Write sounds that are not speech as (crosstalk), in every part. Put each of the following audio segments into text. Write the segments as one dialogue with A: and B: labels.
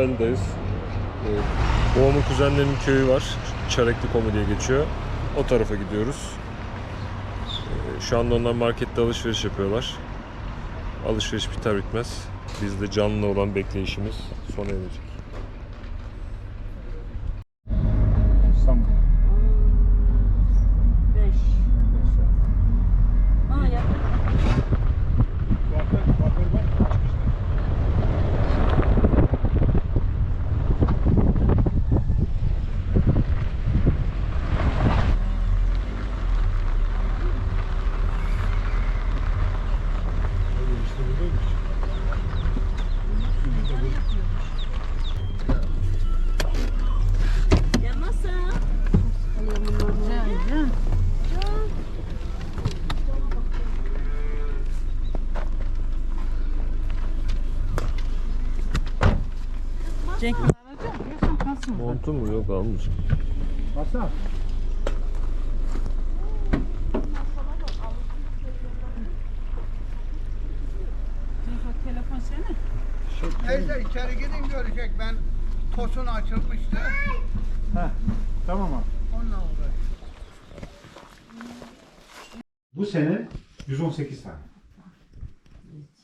A: Çaylı'dayız. Ee, babamın kuzenlerinin köyü var. Çarekli Komu diye geçiyor. O tarafa gidiyoruz. Ee, şu anda onlar markette alışveriş yapıyorlar. Alışveriş biter bitmez. Bizde canlı olan bekleyişimiz sona erecek.
B: Cenk
A: Montu mu? Yok almayacağım.
C: Baksana.
B: telefon senin.
D: Neyse içeri gidin görecek ben tosun açılmıştı.
C: Heh, tamam abi.
D: Onunla uğraş.
C: Bu sene 118 tane.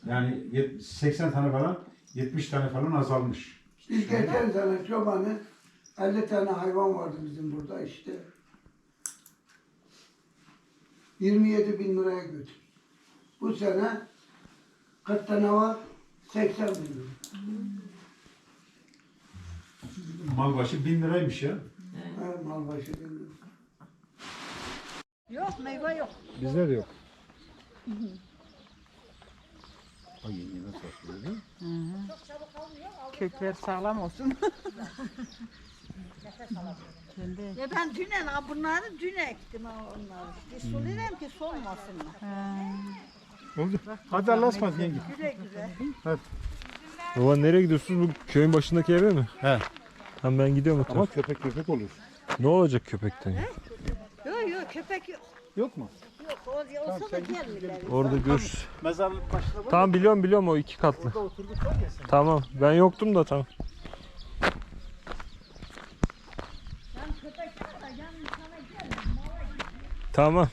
C: Yani yet- 80 tane falan, 70 tane falan azalmış.
D: Biz geçen sene çobanı 50 tane hayvan vardı bizim burada işte. 27 bin liraya götür. Bu sene 40 tane var 80 bin lira.
C: Mal başı 1000 liraymış ya.
D: Her mal başı bin lira.
B: Yok meyve yok.
C: Bizde de yok. Ay değil mi?
B: Kökler sağlam olsun.
E: Ya ben dünen ha bunları dün ektim ha onları. İşte sulayayım ki solmasınlar.
C: Oldu. Hadi Allah'a ısmarladık yenge.
E: Güle güle.
A: Baba nereye gidiyorsunuz? Bu köyün başındaki eve mi?
C: He.
A: Hem ben gidiyorum o
C: Ama
A: tarafa.
C: köpek köpek olur.
A: Ne olacak köpekten? ya?
E: Yok yok köpek yok.
C: Yok mu?
E: Yok o olsa da gelmirler.
A: Orada görüşürüz.
C: Mezarlık başında var.
A: Tamam biliyorum biliyorum o iki katlı.
C: Orada oturduk var ya sen.
A: Tamam ben yoktum da tamam. Tamam.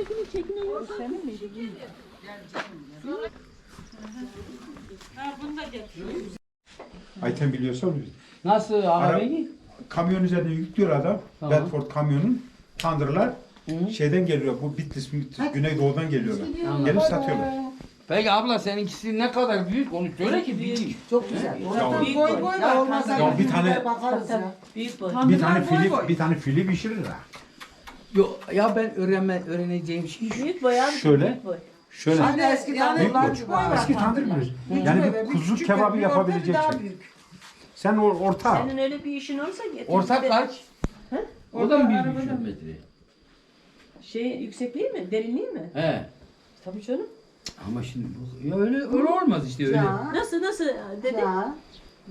B: Bu çekini çekini yok. Senin miydi? Ha bunu da getir.
C: Ayten biliyorsa onu
F: Nasıl
C: Ara-
F: abi?
C: Kamyon üzerine yüklüyor adam.
F: Tamam.
C: Bedford kamyonun. Tandırlar. Şeyden geliyor. Bu Bitlis, Bitlis Güneydoğu'dan geliyorlar. Gelip satıyorlar.
F: Peki abla seninkisi ne kadar büyük onu söyle ki büyük.
G: Çok güzel.
C: Ya,
B: Büyük boy.
G: Ya olmaz
C: ya bir tane
G: bakarız ya.
B: Büyük boy.
C: bir tane fili bir tane fili pişirir ha.
F: Yok ya ben öğrenme öğreneceğim şey şu.
B: Büyük boy abi.
C: Şöyle.
B: Büyük boy.
C: Şöyle
G: Hani eski tandırlar gibi var.
C: eski tandır. Yani bir kuzu kebabı yapabilecek şey. Sen o orta.
B: Senin öyle bir işin olsa getir. De
F: kaç? O da mı bir buçuk metre?
B: Şey yüksekliği mi? Derinliği mi?
F: He.
B: Tabii canım.
F: Ama şimdi bu ya öyle öyle olmaz işte öyle.
G: Ya.
B: Nasıl nasıl dedi?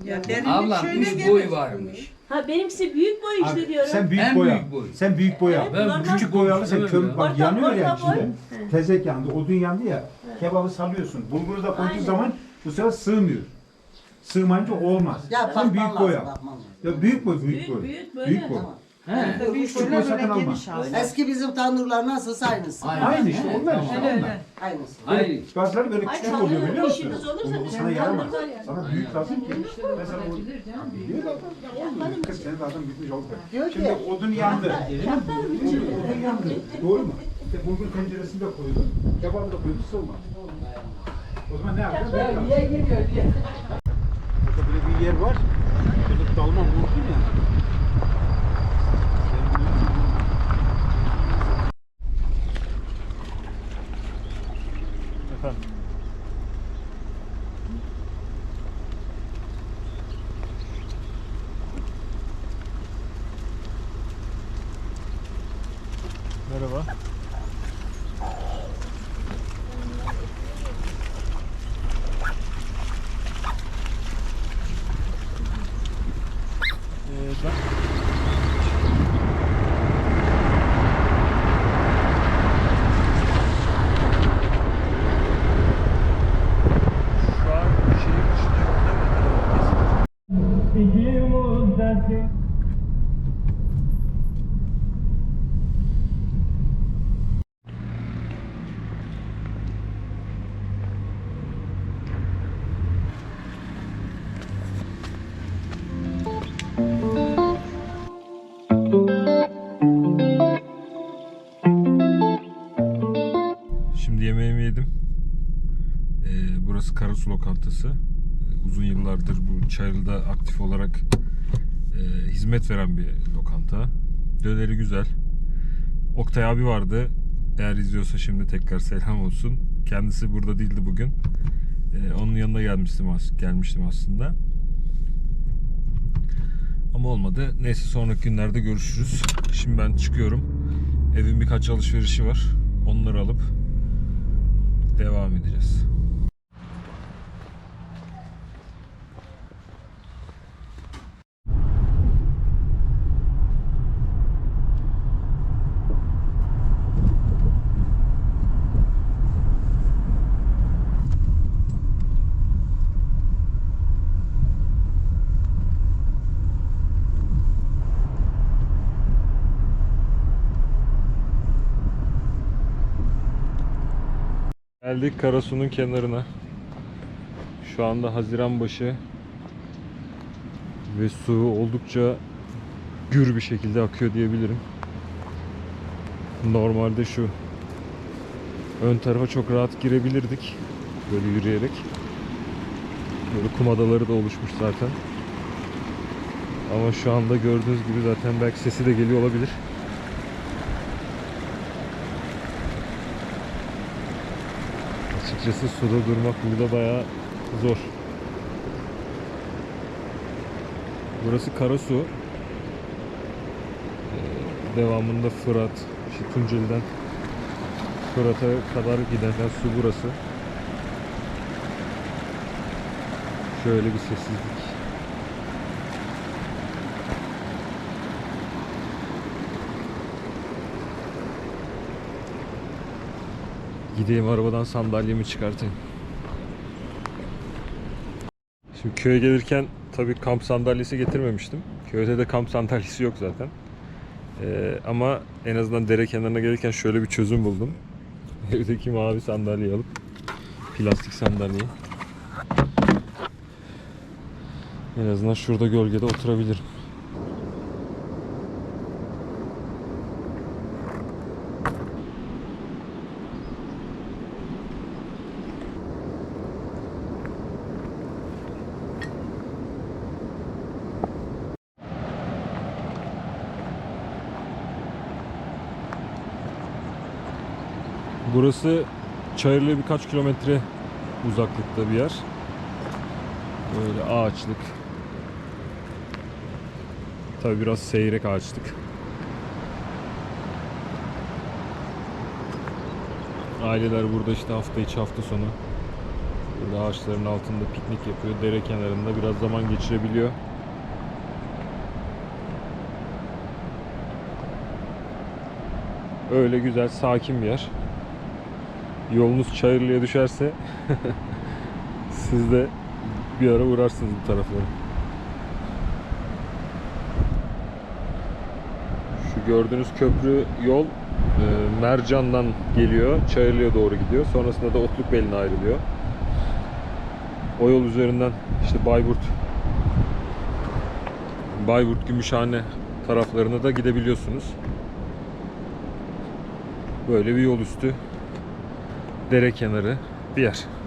G: Ya.
F: Abla üç boy varmış.
B: Ha benimkisi büyük boy işte
C: Abi,
B: diyorum.
C: sen büyük
F: En
C: boya.
F: büyük boy.
C: Sen büyük boya.
B: Evet,
F: Ben
B: normal.
C: Küçük boy alırsan
F: Orta-
C: kömür bak
B: orta-
C: yanıyor ya
B: orta boy.
C: içinde. Tezek yandı, odun yandı ya. Kebabı salıyorsun. Bulguru da koyduğun
B: Aynen.
C: zaman bu sefer sığmıyor. Sığmayınca olmaz.
G: Ya
C: Sen büyük boya.
G: lazım, bakman lazım.
C: Ya büyük boy, büyük
B: Büyük,
C: boy.
B: büyük böyle.
C: Büyük boy.
F: He.
C: Küçük boy sakın alma.
G: Eski bizim tandırlar nasılsa aynısı.
C: Aynı işte onlar işte onlar.
G: Aynısı.
F: Hayır.
C: Bazıları böyle
B: Ay
C: küçük oluyor biliyor musun?
B: işiniz olursa
C: O
B: biz
C: sana yaramaz.
B: yani.
C: Sana büyük lazım ki. Mesela o biliyor da olmuyor. Kız senin zaten bitmiş oldu. Şimdi odun yandı. Odun yandı. Doğru mu? İşte bulgur tenceresinde koydun. Kebabı da koydun sığmaz. O zaman ne yapacağız? Niye girmiyor diye. Burada böyle bir yer var. Burada dalma vurdun ya.
A: Karasu Lokantası. Uzun yıllardır bu Çayırlı'da aktif olarak e, hizmet veren bir lokanta. Döneri güzel. Oktay abi vardı. Eğer izliyorsa şimdi tekrar selam olsun. Kendisi burada değildi bugün. Ee, onun yanına gelmiştim, gelmiştim aslında. Ama olmadı. Neyse sonraki günlerde görüşürüz. Şimdi ben çıkıyorum. Evin birkaç alışverişi var. Onları alıp devam edeceğiz. Geldik Karasu'nun kenarına. Şu anda Haziran başı ve su oldukça gür bir şekilde akıyor diyebilirim. Normalde şu ön tarafa çok rahat girebilirdik böyle yürüyerek. Böyle kum adaları da oluşmuş zaten. Ama şu anda gördüğünüz gibi zaten belki sesi de geliyor olabilir. Açıkçası suda durmak burada bayağı zor. Burası Karasu. Ee, devamında Fırat, işte Tunceli'den Fırat'a kadar giden su burası. Şöyle bir sessizlik. Gideyim arabadan sandalyemi çıkartayım. Şimdi köye gelirken tabii kamp sandalyesi getirmemiştim. Köyde de kamp sandalyesi yok zaten. Ee, ama en azından dere kenarına gelirken şöyle bir çözüm buldum. (laughs) Evdeki mavi sandalyeyi alıp plastik sandalyeyi. En azından şurada gölgede oturabilirim. Burası Çayırlı'ya birkaç kilometre uzaklıkta bir yer. Böyle ağaçlık. Tabi biraz seyrek ağaçlık. Aileler burada işte hafta içi hafta sonu burada ağaçların altında piknik yapıyor. Dere kenarında biraz zaman geçirebiliyor. Öyle güzel sakin bir yer. Yolunuz Çayırlı'ya düşerse (laughs) siz de bir ara uğrarsınız bu taraflara. Şu gördüğünüz köprü yol e, Mercan'dan geliyor, Çayırlı'ya doğru gidiyor. Sonrasında da Otlukbeli'ne ayrılıyor. O yol üzerinden işte Bayburt Bayburt Gümüşhane taraflarına da gidebiliyorsunuz. Böyle bir yol üstü dere kenarı bir yer.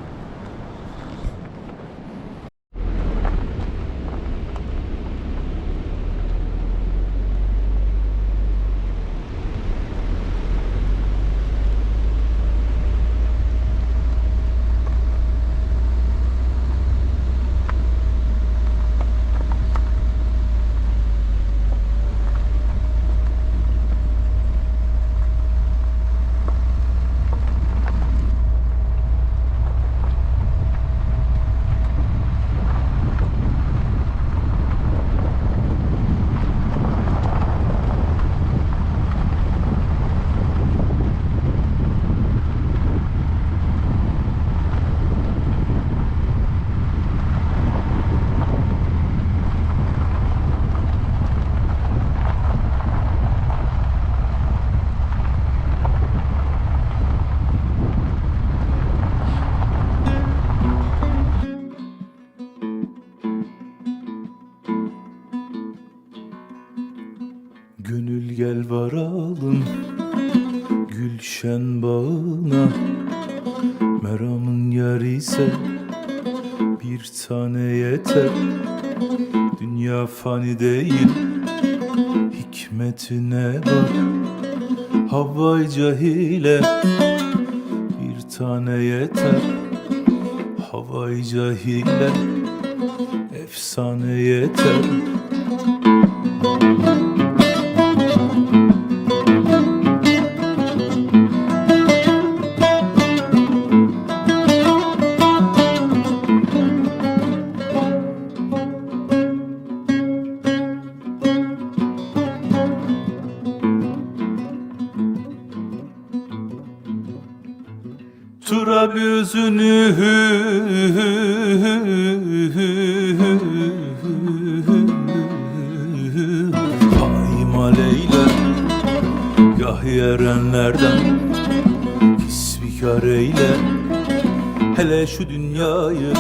H: Varalım Gülşen bağına. Meramın yar ise Bir tane yeter. Dünya fani değil Hikmetine bak. Havvay cahile Bir tane yeter. Havvay cahile Efsane yeter Turab yüzünü Paymal eyle Gah yerenlerden Pisbikar eyle. Hele şu dünyayı